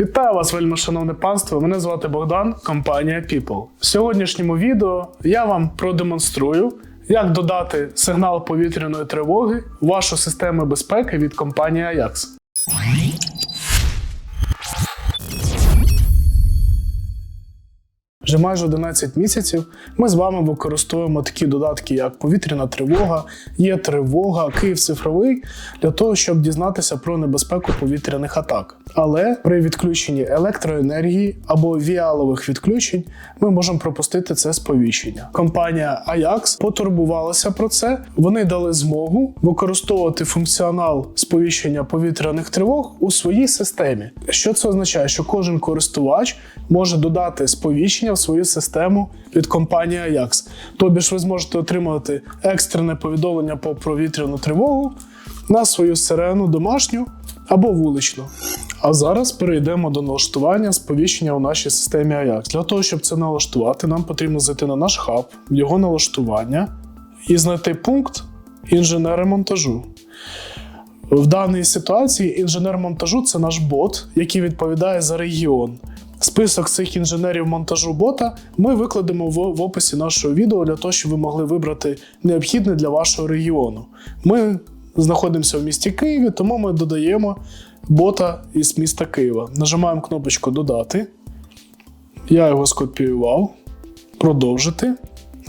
Вітаю вас, вельми шановне панство. Мене звати Богдан, компанія People. В сьогоднішньому відео я вам продемонструю, як додати сигнал повітряної тривоги в вашу систему безпеки від компанії Ajax. Вже майже 11 місяців ми з вами використовуємо такі додатки, як повітряна тривога, є тривога, Київ цифровий для того, щоб дізнатися про небезпеку повітряних атак. Але при відключенні електроенергії або віалових відключень ми можемо пропустити це сповіщення. Компанія Ajax потурбувалася про це. Вони дали змогу використовувати функціонал сповіщення повітряних тривог у своїй системі. Що це означає? Що кожен користувач може додати сповіщення свою систему від компанії Ajax. Тобі ж ви зможете отримувати екстрене повідомлення про повітряну тривогу на свою сирену домашню або вуличну. А зараз перейдемо до налаштування сповіщення у нашій системі Ajax. Для того, щоб це налаштувати, нам потрібно зайти на наш хаб, в його налаштування і знайти пункт інженери монтажу. В даній ситуації інженер монтажу це наш бот, який відповідає за регіон. Список цих інженерів монтажу бота ми викладемо в, в описі нашого відео для того, щоб ви могли вибрати необхідне для вашого регіону. Ми знаходимося в місті Києві, тому ми додаємо бота із міста Києва. Нажимаємо кнопочку Додати. Я його скопіював. Продовжити.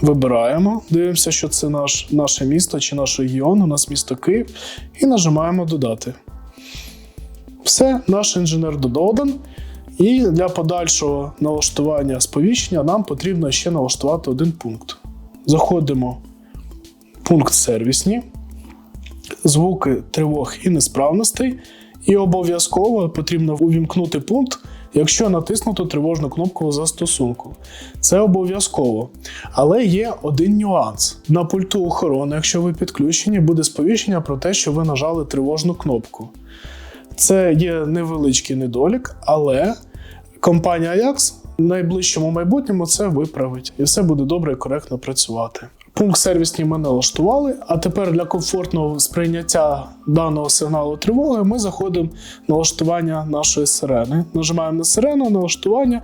Вибираємо, дивимося, що це наш, наше місто чи наш регіон, у нас місто Київ, і нажимаємо Додати. Все, наш інженер додан. І для подальшого налаштування сповіщення нам потрібно ще налаштувати один пункт. Заходимо в пункт сервісні, звуки тривог і несправностей, і обов'язково потрібно увімкнути пункт, якщо натиснуто тривожну кнопку застосунку. Це обов'язково. Але є один нюанс. На пульту охорони, якщо ви підключені, буде сповіщення про те, що ви нажали тривожну кнопку. Це є невеличкий недолік, але компанія Ajax в найближчому майбутньому це виправить і все буде добре і коректно працювати. Пункт сервісні ми налаштували, а тепер для комфортного сприйняття даного сигналу тривоги ми заходимо в налаштування нашої сирени. Нажимаємо на сирену, налаштування,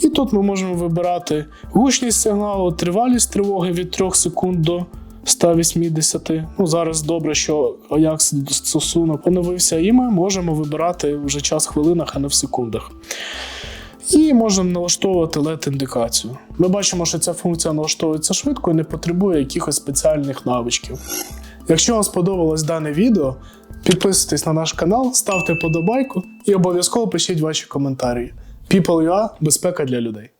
і тут ми можемо вибирати гучність сигналу, тривалість тривоги від 3 секунд до 180. Ну, зараз добре, що Ajax стосунок оновився, і ми можемо вибирати вже час в хвилинах, а не в секундах. І можемо налаштовувати LED-індикацію. Ми бачимо, що ця функція налаштовується швидко і не потребує якихось спеціальних навичків. Якщо вам сподобалось дане відео, підписуйтесь на наш канал, ставте подобайку і обов'язково пишіть ваші коментарі. People.ua – безпека для людей.